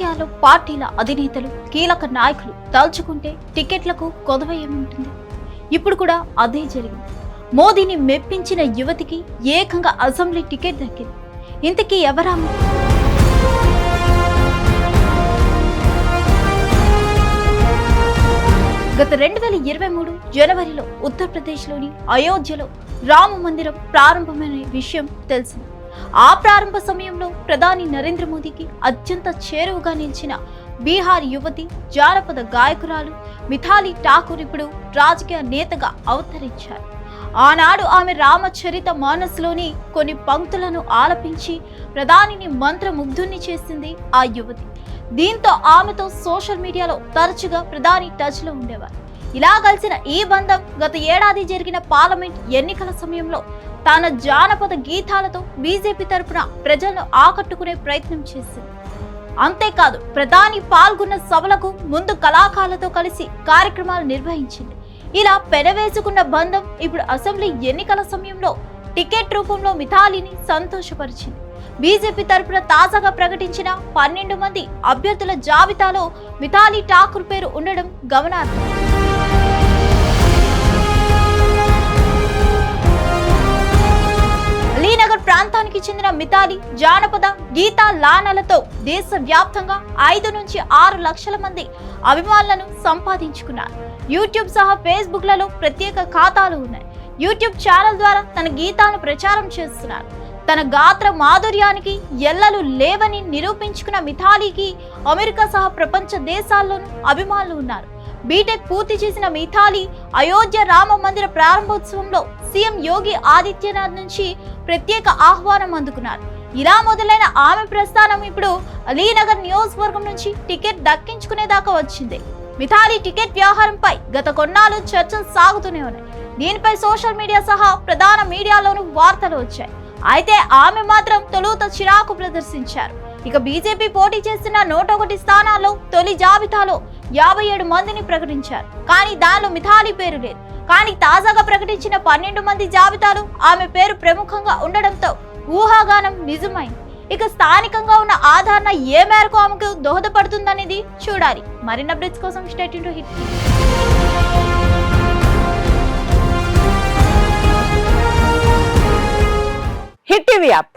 రాజకీయాలు పార్టీల అధినేతలు కీలక నాయకులు తలుచుకుంటే టికెట్లకు కొదవ ఏముంటుంది? ఇప్పుడు కూడా అదే జరిగింది. మోదీని మెప్పించిన యువతికి ఏకంగా అసెంబ్లీ టికెట్ దక్కింది. ఇంతకీ ఎవరామె గత రెండు వేల ఇరవై మూడు జనవరిలో ఉత్తరప్రదేశ్లోని అయోధ్యలో రామ మందిరం ప్రారంభమైన విషయం తెలిసింది. ఆ ప్రారంభ సమయంలో ప్రధాని నరేంద్ర మోదీకి అత్యంత చేరువగా నిలిచిన బీహార్ యువతి జానపద గాయకురాలు మిథాలీ ఠాకూర్ ఇప్పుడు రాజకీయ నేతగా అవతరించారు. ఆనాడు ఆమె రామచరిత మానస్లోని కొన్ని పంక్తులను ఆలపించి ప్రధానిని మంత్రముగ్ధుణ్ణి చేసింది ఆ యువతి. దీంతో ఆమెతో సోషల్ మీడియాలో తరచుగా ప్రధాని టచ్లో ఉండేవారు. ఇలా కలిసిన ఈ బంధం గత ఏడాది జరిగిన పార్లమెంట్ ఎన్నికల సమయంలో తన జానపద గీతాలతో బీజేపీ తరపున ప్రజలను ఆకట్టుకునే ప్రయత్నం చేసింది. అంతేకాదు ప్రధాని పాల్గొన్న సభలకు ముందు కళాకారులతో కలిసి కార్యక్రమాలు నిర్వహించింది. ఇలా పెనవేసుకున్న బంధం ఇప్పుడు అసెంబ్లీ ఎన్నికల సమయంలో టికెట్ రూపంలో మిథాలిని సంతోషపరిచింది. బీజేపీ తరపున తాజాగా ప్రకటించిన పన్నెండు మంది అభ్యర్థుల జాబితాలో మిథాలీ ఠాకూర్ పేరు ఉండడం గమనార్హం. మితాలి జానపద గీత లానలతో దేశవ్యాప్తంగా ఐదు నుంచి ఆరు లక్షల మంది అభిమానులను సంపాదించుకున్నారు. యూట్యూబ్ సహా ఫేస్బుక్లలో ప్రత్యేక ఖాతాలు ఉన్నాయి. యూట్యూబ్ ఛానల్ ద్వారా తన గీతాలను ప్రచారం చేస్తున్నారు. తన గాత్ర మాధుర్యానికి ఎల్లలు లేవని నిరూపించుకున్న మిథాలీకి అమెరికా సహా ప్రపంచ దేశాల్లోనూ అభిమానులు ఉన్నారు. బీటెక్ పూర్తి చేసిన మిథాలి అయోధ్య రామ మందిర ప్రారంభోత్సవంలో సీఎం యోగి ఆదిత్యనాథ్ నుంచి ప్రత్యేక ఆహ్వానం అందుకున్నారు. ఇలా మొదలైన ఆమె ప్రస్థానం ఇప్పుడు అలీనగర్ నియోజకవర్గం నుంచి టికెట్ దక్కించుకునేదాకా వచ్చింది. మిథాలి టికెట్ వ్యవహారంపై గత కొన్నాళ్ళు చర్చలు సాగుతూనే ఉన్నాయి. దీనిపై సోషల్ మీడియా సహా ప్రధాన మీడియాలోనూ వార్తలు వచ్చాయి. అయితే ఆమె మాత్రం తొలుత చిరాకు ప్రదర్శించారు. ఇక బీజేపీ పోటీ చేస్తున్న నూట ఒకటి స్థానాల్లో తొలి జాబితాలో యాభై ఏడు మందిని ప్రకటించారు. కానీ దానిలో మిథాలి పేరు లేదు. కానీ తాజాగా ప్రకటించిన పన్నెండు మంది జాబితాలో ఆమె పేరు ప్రముఖంగా ఉండడంతో ఊహాగానం నిజమైంది. ఇక స్థానికంగా ఉన్న ఆధారణ ఏ మేరకు ఆమెకు దోహదపడుతుందనేది చూడాలి. మరిన్ని అప్డేట్స్ కోసం stay tuned to hit hit TV app.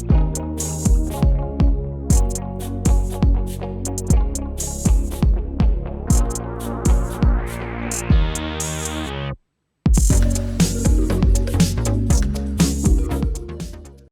you